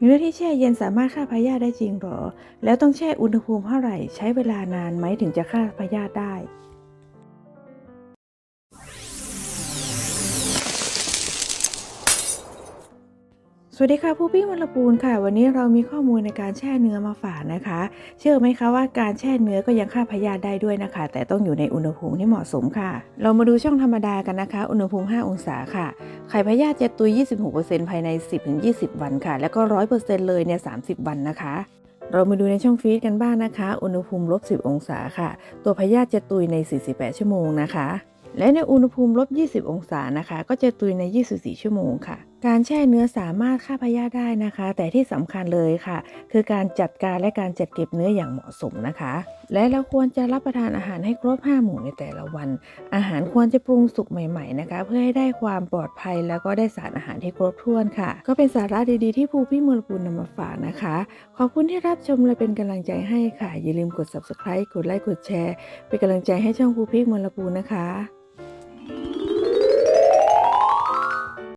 เนื้อที่แช่เย็นสามารถฆ่าพยาธิได้จริงหรอ แล้วต้องแช่อุณหภูมิเท่าไหร่ ใช้เวลานานไหมถึงจะฆ่าพยาธิได้ สวัสดีค่ะผู้พี่มลปูนค่ะ วันนี้เรามีข้อมูลในการแช่เนื้อมาฝากนะคะ เชื่อไหมคะว่าการแช่เนื้อก็ยังฆ่าพยาธิได้ด้วยนะคะ แต่ต้องอยู่ในอุณหภูมิที่เหมาะสมค่ะ เรามาดูช่องธรรมดากันนะคะ อุณหภูมิ 5 องศาค่ะ ไข่พยาธิจะตุย 26%ภายใน 10-20 วันค่ะ แล้วก็ 100%เลยเนี่ย 30 วันนะคะ เรามาดูในช่องฟรีซกันบ้างนะคะ อุณหภูมิลบ 10 องศาค่ะ ตัวพยาธิจะตุยใน 48 ชั่วโมงนะคะ และในอุณหภูมิลบ 20 องศานะคะ ก็จะตุยใน 24 ชั่วโมงค่ะ การแช่เนื้อสามารถฆ่าพยาธิได้นะคะ แต่ที่สำคัญเลยค่ะ คือการจัดการและการจัดเก็บเนื้ออย่างเหมาะสมนะคะ และเราควรจะรับประทานอาหารให้ครบ 5 หมู่ในแต่ละวัน อาหารควรจะปรุงสุกใหม่ๆนะคะ เพื่อให้ได้ความปลอดภัยแล้วก็ได้สารอาหารที่ครบถ้วนค่ะ ก็เป็นสาระดีๆที่ภูพี่มลปุลนำมาฝากนะคะ ขอบคุณที่รับชมและเป็นกำลังใจให้ค่ะอย่าลืมกด subscribe กดไลค์กดแชร์เป็นกำลังใจให้ช่องภูพี่มลปูนะคะ